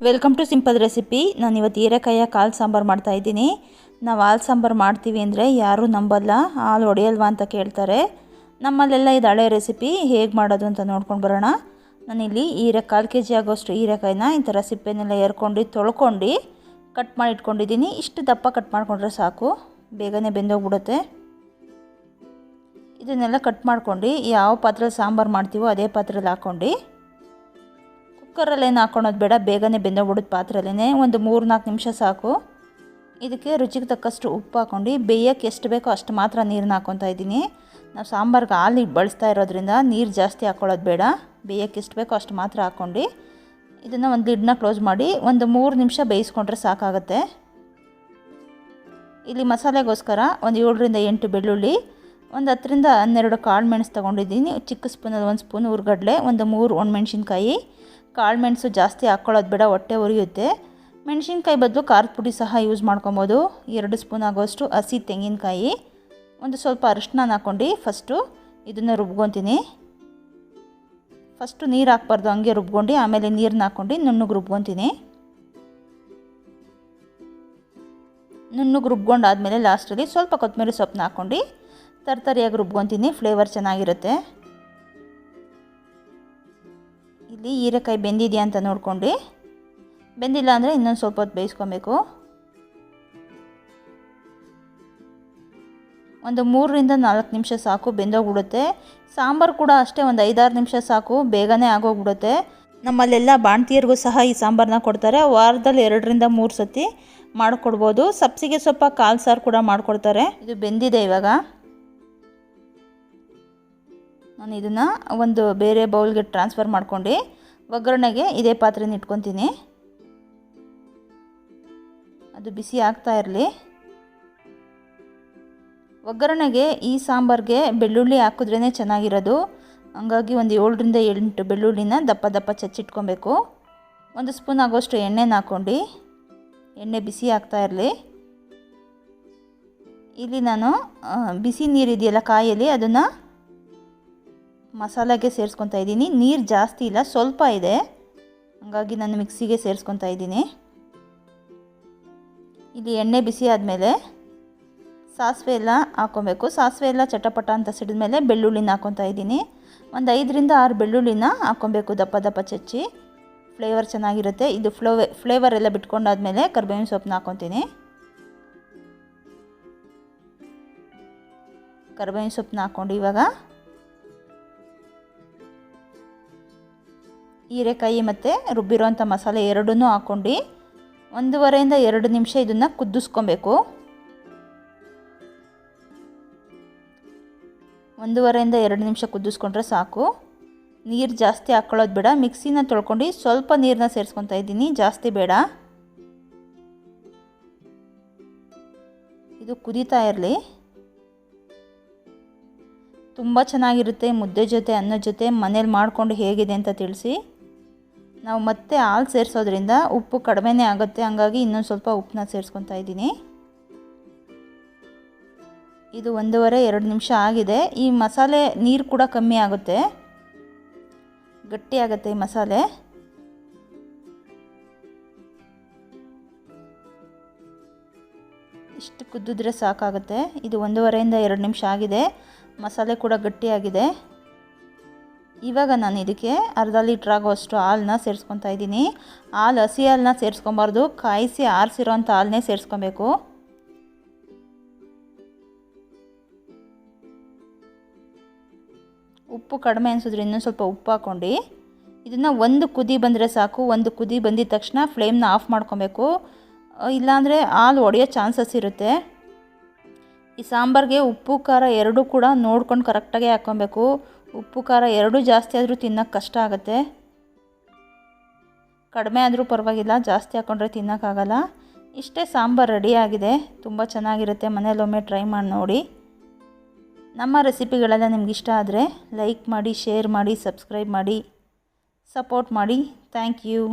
Welcome to simple recipe ನಾನು ಇವತ್ತು ಹೀರೆಕಾಯಿಯ ಕಾಲು ಸಾಂಬಾರು ಮಾಡ್ತಾಯಿದ್ದೀನಿ ನಾವು ಹಾಲು ಸಾಂಬಾರು ಮಾಡ್ತೀವಿ ಅಂದರೆ ಯಾರೂ ನಂಬಲ್ಲ. ಹಾಲು ಒಡೆಯಲ್ವಾ ಅಂತ ಕೇಳ್ತಾರೆ. ನಮ್ಮಲ್ಲೆಲ್ಲ ಇದು ಹಳೆ ರೆಸಿಪಿ ಹೇಗೆ ಮಾಡೋದು ಅಂತ ನೋಡ್ಕೊಂಡು ಬರೋಣ. ನಾನಿಲ್ಲಿ ಹೀರೆ, ಕಾಲು ಕೆ ಜಿ ಆಗೋಷ್ಟು ಹೀರೆಕಾಯಿನ ಈ ಥರ ಸಿಪ್ಪೆನೆಲ್ಲ ಎರ್ಕೊಂಡು, ತೊಳ್ಕೊಂಡು ಕಟ್ ಮಾಡಿ ಇಟ್ಕೊಂಡಿದ್ದೀನಿ. ಇಷ್ಟು ದಪ್ಪ ಕಟ್ ಮಾಡಿಕೊಂಡ್ರೆ ಸಾಕು. ಬೇಗನೆ ಬೆಂದೋಗ್ಬಿಡುತ್ತೆ. ಇದನ್ನೆಲ್ಲ ಕಟ್ ಮಾಡ್ಕೊಂಡು ಯಾವ ಪಾತ್ರೆ ಸಾಂಬಾರು ಮಾಡ್ತೀವೋ ಅದೇ ಪಾತ್ರೆಯಲ್ಲಿ ಹಾಕ್ಕೊಂಡು ಕುಕ್ಕರಲ್ಲೇನು ಹಾಕೊಳೋದು ಬೇಡ, ಬೇಗನೆ ಬೆಂದೋಗ್ಬಿಡೋದು ಪಾತ್ರೆಯಲ್ಲೇ ಒಂದು ಮೂರು ನಾಲ್ಕು ನಿಮಿಷ ಸಾಕು. ಇದಕ್ಕೆ ರುಚಿಗೆ ತಕ್ಕಷ್ಟು ಉಪ್ಪು ಹಾಕ್ಕೊಂಡು ಬೇಯಕ್ಕೆ ಎಷ್ಟು ಬೇಕೋ ಅಷ್ಟು ಮಾತ್ರ ನೀರನ್ನ ಹಾಕ್ಕೊತಾ ಇದ್ದೀನಿ. ನಾವು ಸಾಂಬಾರ್ಗೆ ಹಾಲು ಬಳಸ್ತಾ ಇರೋದ್ರಿಂದ ನೀರು ಜಾಸ್ತಿ ಹಾಕ್ಕೊಳ್ಳೋದು ಬೇಡ, ಬೇಯಕ್ಕೆ ಎಷ್ಟು ಬೇಕೋ ಅಷ್ಟು ಮಾತ್ರ ಹಾಕ್ಕೊಂಡು ಇದನ್ನು ಒಂದು ಲಿಡ್ನ ಕ್ಲೋಸ್ ಮಾಡಿ ಒಂದು ಮೂರು ನಿಮಿಷ ಬೇಯಿಸ್ಕೊಂಡ್ರೆ ಸಾಕಾಗುತ್ತೆ. ಇಲ್ಲಿ ಮಸಾಲೆಗೋಸ್ಕರ ಒಂದು ಏಳರಿಂದ ಎಂಟು ಬೆಳ್ಳುಳ್ಳಿ, ಒಂದು ಹತ್ತರಿಂದ ಹನ್ನೆರಡು ಕಾಳು ಮೆಣಸು ತೊಗೊಂಡಿದ್ದೀನಿ, ಚಿಕ್ಕ ಸ್ಪೂನಲ್ಲಿ ಒಂದು ಸ್ಪೂನ್ ಹುರ್ಗಡ್ಲೆ ಒಂದು ಮೂರು ಒಣಮೆಣ್ಸಿನ್ಕಾಯಿ ಕಾಳು ಮೆಣಸು ಜಾಸ್ತಿ ಹಾಕ್ಕೊಳ್ಳೋದು ಬೇಡ, ಹೊಟ್ಟೆ ಉರಿಯುತ್ತೆ. ಮೆಣಸಿನ್ಕಾಯಿ ಬದಲು ಖಾರದ ಪುಡಿ ಸಹ ಯೂಸ್ ಮಾಡ್ಕೊಬೋದು. ಎರಡು ಸ್ಪೂನ್ ಆಗೋಷ್ಟು ಹಸಿ ತೆಂಗಿನಕಾಯಿ. ಒಂದು ಸ್ವಲ್ಪ ಅರಿಶಿನ ಹಾಕ್ಕೊಂಡು ಫಸ್ಟು ಇದನ್ನು ರುಬ್ಕೊತೀನಿ. ಫಸ್ಟು ನೀರು ಹಾಕ್ಬಾರ್ದು, ಹಂಗೆ ರುಬ್ಕೊಂಡು ಆಮೇಲೆ ನೀರನ್ನ ಹಾಕ್ಕೊಂಡು ನುಣ್ಣಗೆ ರುಬ್ಕೊತೀನಿ. ನುಣ್ಣಗೆ ರುಬ್ಕೊಂಡಾದ್ಮೇಲೆ ಲಾಸ್ಟಲ್ಲಿ ಸ್ವಲ್ಪ ಕೊತ್ತಂಬರಿ ಸೊಪ್ಪನ್ನ ಹಾಕ್ಕೊಂಡು ತರ್ತರಿಯಾಗಿ ರುಬ್ಕೊತೀನಿ ಫ್ಲೇವರ್ ಚೆನ್ನಾಗಿರುತ್ತೆ. ಇಲ್ಲಿ ಹೀರೆಕಾಯಿ ಬೆಂದಿದೆಯಾ ಅಂತ ನೋಡ್ಕೊಂಡು ಬೆಂದಿಲ್ಲ ಅಂದರೆ ಇನ್ನೊಂದು ಸ್ವಲ್ಪ ಹೊತ್ತು ಬೇಯಿಸ್ಕೊಬೇಕು. ಒಂದು ಮೂರರಿಂದ ನಾಲ್ಕು ನಿಮಿಷ ಸಾಕು, ಬೆಂದೋಗ್ಬಿಡುತ್ತೆ. ಸಾಂಬಾರು ಕೂಡ ಅಷ್ಟೇ, ಒಂದು ಐದಾರು ನಿಮಿಷ ಸಾಕು, ಬೇಗನೆ ಆಗೋಗ್ಬಿಡುತ್ತೆ. ನಮ್ಮಲ್ಲೆಲ್ಲ ಬಾಣ್ತಿಯರಿಗೂ ಸಹ ಈ ಸಾಂಬಾರನ್ನ ಕೊಡ್ತಾರೆ. ವಾರದಲ್ಲಿ ಎರಡರಿಂದ ಮೂರು ಸತಿ ಮಾಡಿಕೊಡ್ಬೋದು. ಸಬ್ಸಿಗೆ ಸೊಪ್ಪ ಕಾಲು ಸಾರು ಕೂಡ ಮಾಡಿಕೊಡ್ತಾರೆ. ಇದು ಬೆಂದಿದೆ ಇವಾಗ. ನಾನು ಇದನ್ನು ಒಂದು ಬೇರೆ ಬೌಲ್ಗೆ ಟ್ರಾನ್ಸ್ಫರ್ ಮಾಡ್ಕೊಂಡು ಒಗ್ಗರಣೆಗೆ ಇದೇ ಪಾತ್ರೆನ ಇಟ್ಕೊತೀನಿ. ಅದು ಬಿಸಿ ಆಗ್ತಾ ಇರಲಿ. ಒಗ್ಗರಣೆಗೆ ಈ ಸಾಂಬಾರಿಗೆ ಬೆಳ್ಳುಳ್ಳಿ ಹಾಕಿದ್ರೇ ಚೆನ್ನಾಗಿರೋದು. ಹಂಗಾಗಿ ಒಂದು ಏಳರಿಂದ ಎಂಟು ಬೆಳ್ಳುಳ್ಳಿನ ದಪ್ಪ ದಪ್ಪ ಚಚ್ಚಿಟ್ಕೊಬೇಕು. ಒಂದು ಸ್ಪೂನ್ ಆಗೋಷ್ಟು ಎಣ್ಣೆನ ಹಾಕ್ಕೊಂಡು ಎಣ್ಣೆ ಬಿಸಿ ಆಗ್ತಾ ಇರಲಿ. ಇಲ್ಲಿ ನಾನು ಬಿಸಿ ನೀರಿದೆಯಲ್ಲ ಕಾಯಲ್ಲಿ ಅದನ್ನು ಮಸಾಲೆಗೆ ಸೇರಿಸ್ಕೊತಾ ಇದ್ದೀನಿ. ನೀರು ಜಾಸ್ತಿ ಇಲ್ಲ, ಸ್ವಲ್ಪ ಇದೆ. ಹಾಗಾಗಿ ನಾನು ಮಿಕ್ಸಿಗೆ ಸೇರಿಸ್ಕೊತಾ ಇದ್ದೀನಿ. ಇಲ್ಲಿ ಎಣ್ಣೆ ಬಿಸಿ ಆದಮೇಲೆ ಸಾಸಿವೆ ಎಲ್ಲ ಹಾಕ್ಕೊಬೇಕು ಸಾಸಿವೆ ಎಲ್ಲ ಚಟಪಟ ಅಂತ ಸಿಡಿದ ಮೇಲೆ ಬೆಳ್ಳುಳ್ಳಿನ ಹಾಕ್ಕೊತಾ ಇದ್ದೀನಿ. ಒಂದು ಐದರಿಂದ ಆರು ಬೆಳ್ಳುಳ್ಳಿನ ಹಾಕ್ಕೊಬೇಕು ದಪ್ಪ ದಪ್ಪ ಚಚ್ಚಿ. ಫ್ಲೇವರ್ ಚೆನ್ನಾಗಿರುತ್ತೆ. ಇದು ಫ್ಲೋವೆ, ಫ್ಲೇವರ್ ಎಲ್ಲ ಬಿಟ್ಕೊಂಡಾದ್ಮೇಲೆ ಕರ್ಬೇವಿನ ಸೊಪ್ಪನ್ನ ಹಾಕ್ಕೊತೀನಿ ಕರ್ಬೇವಿನ ಸೊಪ್ಪನ್ನ ಹಾಕ್ಕೊಂಡು ಇವಾಗ ಹೀರೆಕಾಯಿ ಮತ್ತು ರುಬ್ಬಿರೋಂಥ ಮಸಾಲೆ ಎರಡನ್ನೂ ಹಾಕ್ಕೊಂಡು ಒಂದೂವರೆಯಿಂದ ಎರಡು ನಿಮಿಷ ಇದನ್ನು ಕುದಿಸ್ಕೊಬೇಕು. ಒಂದೂವರೆಯಿಂದ ಎರಡು ನಿಮಿಷ ಕುದ್ದಿಸ್ಕೊಂಡ್ರೆ ಸಾಕು. ನೀರು ಜಾಸ್ತಿ ಹಾಕ್ಕೊಳ್ಳೋದು ಬೇಡ. ಮಿಕ್ಸಿನ ತೊಳ್ಕೊಂಡು ಸ್ವಲ್ಪ ನೀರನ್ನ ಸೇರಿಸ್ಕೊತಾ ಇದ್ದೀನಿ. ಜಾಸ್ತಿ ಬೇಡ. ಇದು ಕುದೀತಾ ಇರಲಿ. ತುಂಬ ಚೆನ್ನಾಗಿರುತ್ತೆ. ಮುದ್ದೆ ಜೊತೆ ಅನ್ನದ ಜೊತೆ ಮನೇಲಿ ಮಾಡಿಕೊಂಡು ಹೇಗಿದೆ ಅಂತ ತಿಳಿಸಿ. ನಾವು ಮತ್ತೆ ಹಾಲು ಸೇರಿಸೋದ್ರಿಂದ ಉಪ್ಪು ಕಡಿಮೆನೇ ಆಗುತ್ತೆ. ಹಂಗಾಗಿ ಇನ್ನೊಂದು ಸ್ವಲ್ಪ ಉಪ್ಪನ್ನ ಸೇರಿಸ್ಕೊತಾ ಇದ್ದೀನಿ. ಇದು ಒಂದೂವರೆ, ಎರಡು ನಿಮಿಷ ಆಗಿದೆ. ಈ ಮಸಾಲೆ ನೀರು ಕೂಡ ಕಮ್ಮಿ ಆಗುತ್ತೆ. ಗಟ್ಟಿ ಆಗುತ್ತೆ ಈ ಮಸಾಲೆ. ಇಷ್ಟು ಕುದ್ದಿದ್ರೆ ಸಾಕಾಗುತ್ತೆ. ಇದು ಒಂದೂವರೆಯಿಂದ ಎರಡು ನಿಮಿಷ ಆಗಿದೆ. ಮಸಾಲೆ ಕೂಡ ಗಟ್ಟಿಯಾಗಿದೆ. ಇವಾಗ ನಾನು ಇದಕ್ಕೆ ಅರ್ಧ ಲೀಟ್ರ್ ಆಗೋಷ್ಟು ಹಾಲನ್ನ ಸೇರಿಸ್ಕೊತಾ ಇದ್ದೀನಿ. ಹಾಲು, ಹಸಿ ಹಾಲನ್ನ ಸೇರಿಸ್ಕೊಬಾರ್ದು. ಕಾಯಿಸಿ ಆರಿಸಿರೋಂಥ ಹಾಲನ್ನೇ ಸೇರಿಸ್ಕೊಬೇಕು. ಉಪ್ಪು ಕಡಿಮೆ ಅನಿಸಿದ್ರೆ ಇನ್ನೂ ಸ್ವಲ್ಪ ಉಪ್ಪು ಹಾಕ್ಕೊಂಡು ಇದನ್ನು ಒಂದು ಕುದಿ ಬಂದರೆ ಸಾಕು. ಒಂದು ಕುದಿ ಬಂದಿದ ತಕ್ಷಣ ಫ್ಲೇಮ್ನ ಆಫ್ ಮಾಡ್ಕೊಬೇಕು. ಇಲ್ಲಾಂದರೆ ಹಾಲು ಒಡೆಯೋ ಚಾನ್ಸಸ್ ಇರುತ್ತೆ. ಈ ಸಾಂಬಾರಿಗೆ ಉಪ್ಪು, ಖಾರ ಎರಡೂ ಕೂಡ ನೋಡ್ಕೊಂಡು ಕರೆಕ್ಟಾಗಿ ಹಾಕ್ಕೊಬೇಕು. ಉಪ್ಪು, ಖಾರ ಎರಡೂ ಜಾಸ್ತಿ ಆದರೂ ತಿನ್ನೋಕ್ಕೆ ಕಷ್ಟ ಆಗುತ್ತೆ. ಕಡಿಮೆ ಆದರೂ ಪರವಾಗಿಲ್ಲ, ಜಾಸ್ತಿ ಹಾಕ್ಕೊಂಡ್ರೆ ತಿನ್ನೋಕ್ಕಾಗಲ್ಲ ಇಷ್ಟೇ ಸಾಂಬಾರು ರೆಡಿಯಾಗಿದೆ ತುಂಬ ಚೆನ್ನಾಗಿರುತ್ತೆ. ಮನೆಯಲ್ಲೊಮ್ಮೆ ಟ್ರೈ ಮಾಡಿ ನೋಡಿ. ನಮ್ಮ ರೆಸಿಪಿಗಳೆಲ್ಲ ನಿಮ್ಗೆ ಇಷ್ಟ ಆದರೆ ಲೈಕ್ ಮಾಡಿ ಶೇರ್ ಮಾಡಿ ಸಬ್ಸ್ಕ್ರೈಬ್ ಮಾಡಿ ಸಪೋರ್ಟ್ ಮಾಡಿ. Thank you